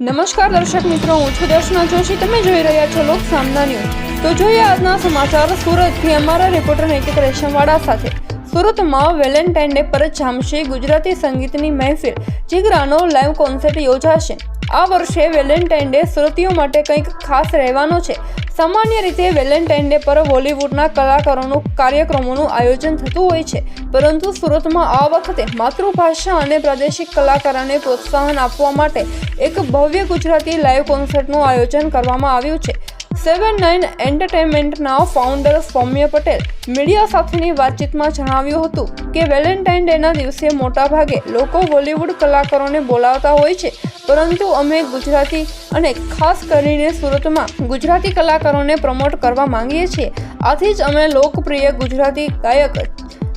નમસ્કાર દર્શક મિત્રો, હું છું દર્શના જોશી. તમે જોઈ રહ્યા છો લોક સામના ન્યૂઝ. તો જોઈએ આજના સમાચાર. સુરતથી અમારા રિપોર્ટર નિકિત રેશમવાડા સાથે. સુરતમાં વેલેન્ટાઇન ડે પર જામશે ગુજરાતી સંગીતની મહેફિલ જીગરાનો લાઈવ કોન્સર્ટ યોજાશે. આ વર્ષે વેલેન્ટાઇન ડે સુરતીઓ માટે કંઈક ખાસ રહેવાનો છે. સામાન્ય રીતે વેલેન્ટાઇન ડે પર બોલિવૂડના કલાકારોનું કાર્યક્રમોનું આયોજન થતું હોય છે. પરંતુ સુરતમાં આ વખતે માતૃભાષા અને પ્રાદેશિક કલાકારોને પ્રોત્સાહન આપવા માટે એક ભવ્ય ગુજરાતી લાઈવ કોન્સર્ટનું આયોજન કરવામાં આવ્યું છે. સેવન નાઇન એન્ટરટેનમેન્ટના ફાઉન્ડર સૌમ્ય પટેલ મીડિયા સાથેની વાતચીતમાં જણાવ્યું હતું કે વેલેન્ટાઇન ડેના દિવસે મોટાભાગે લોકો બોલિવૂડ કલાકારોને બોલાવતા હોય છે. પરંતુ અમે ગુજરાતી અને ખાસ કરીને સુરતમાં ગુજરાતી કલાકારોને પ્રમોટ કરવા માંગીએ છીએ. આથી જ અમે લોકપ્રિય ગુજરાતી ગાયક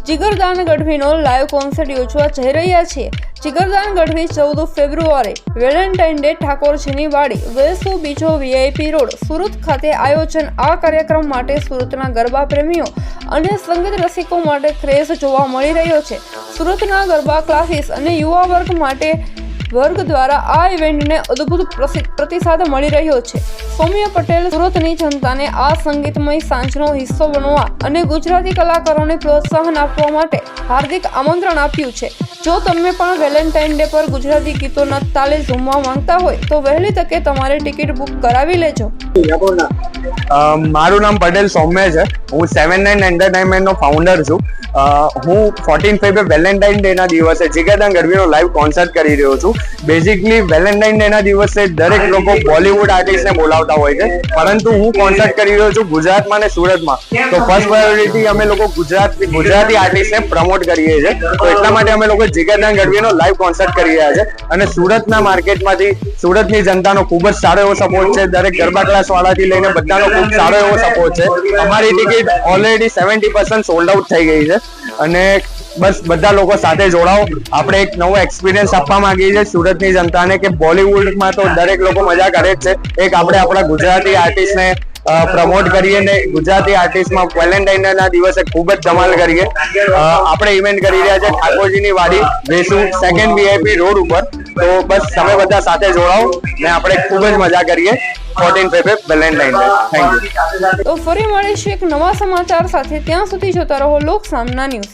જીગરદાન ગઢવીનો લાઈવ કોન્સર્ટ યોજવા જઈ રહ્યા છીએ. જીગરદાન ગઢવી ચૌદ ફેબ્રુઆરી વેલેન્ટાઇન ડે ઠાકોરજીની વાડી વેસુ બીજો વીઆઈપી રોડ સુરત ખાતે આયોજન આ કાર્યક્રમ માટે સુરતના ગરબા પ્રેમીઓ અને સંગીત રસિકો માટે ક્રેઝ જોવા મળી રહ્યો છે. સુરતના ગરબા ક્લાસીસ અને યુવા વર્ગ માટે વર્ગ દ્વારા આ ઇવેન્ટને અદ્ભુત પ્રતિસાદ મળી રહ્યો છે. સૌમ્ય પટેલ સુરતની જનતાને આ સંગીતમય સાંજનો હિસ્સો બનવા અને ગુજરાતી કલાકારોને પ્રોત્સાહન આપવા માટે હાર્દિક આમંત્રણ આપ્યું છે. જો તમે પણ વેલેન્ટાઇન ડે પર ગુજરાતી ગીતોના તાલે ઝૂમવા માંગતા હોય, તો વહેલી તકે તમારે ટિકિટ બુક કરાવી લેજો. મારું નામ પટેલ સૌમ્ય છે. હું સેવન નાઇન એન્ટરટેનમેન્ટનો ફાઉન્ડર છું. હું ફોર્ટીન ફેબ્રુઆરી વેલેન્ટાઇન ડે ના દિવસે જીગરદાન ગરબીનો લાઈવ કોન્સર્ટ કરી રહ્યો છું. બેઝિકલી વેલેન્ટાઇન ડે ના દિવસે દરેક લોકો બોલિવૂડ આર્ટિસ્ટને બોલાવતા હોય છે. પરંતુ હું કોન્સર્ટ કરી રહ્યો છું ગુજરાતમાં અને સુરતમાં. તો ફર્સ્ટ પ્રાયોરિટી અમે લોકો ગુજરાત, ગુજરાતી આર્ટિસ્ટને પ્રમોટ કરીએ છીએ. તો એટલા માટે અમે લોકો જીગરદાન ગઢવીનો લાઈવ કોન્સર્ટ કરી રહ્યા છે અને સુરતના માર્કેટમાંથી સુરતની જનતાનો ખૂબ જ સારો એવો સપોર્ટ છે. દરેક ગરબા ક્લાસ વાળાથી લઈને બધાનો ખૂબ સારો એવો સપોર્ટ છે. અમારી ticket already seventy percent sold out થઈ ગઈ છે. અને બસ બધા લોકો સાથે જોડાઓ. આપણે એક નવો એક્સપિરિયન્સ આપવા માંગીએ છીએ સુરતની જનતાને કે બોલિવૂડમાં તો દરેક લોકો મજા કરે જ છે. એક આપણે આપણા ગુજરાતી આર્ટિસ્ટને પ્રમોટ કરીએ ને ગુજરાતી આર્ટિસ્ટમાં વેલેન્ટાઇન ના દિવસે ખૂબ જ ધમાલ કરીએ. આપણે ઇવેન્ટ કરી રહ્યા છે ઠાકોરજીની વાડી, વેસુ સેકન્ડ વીઆઈપી રોડ ઉપર. તો બસ તમે બધા સાથે જોડાઓ ને આપણે ખૂબ જ મજા કરીએ. Fourteen February Valentine day thank you તો ફરી મળીશું એક નવા સમાચાર સાથે. ત્યાં સુધી જોતા રહો લોક સામના ન્યૂઝ.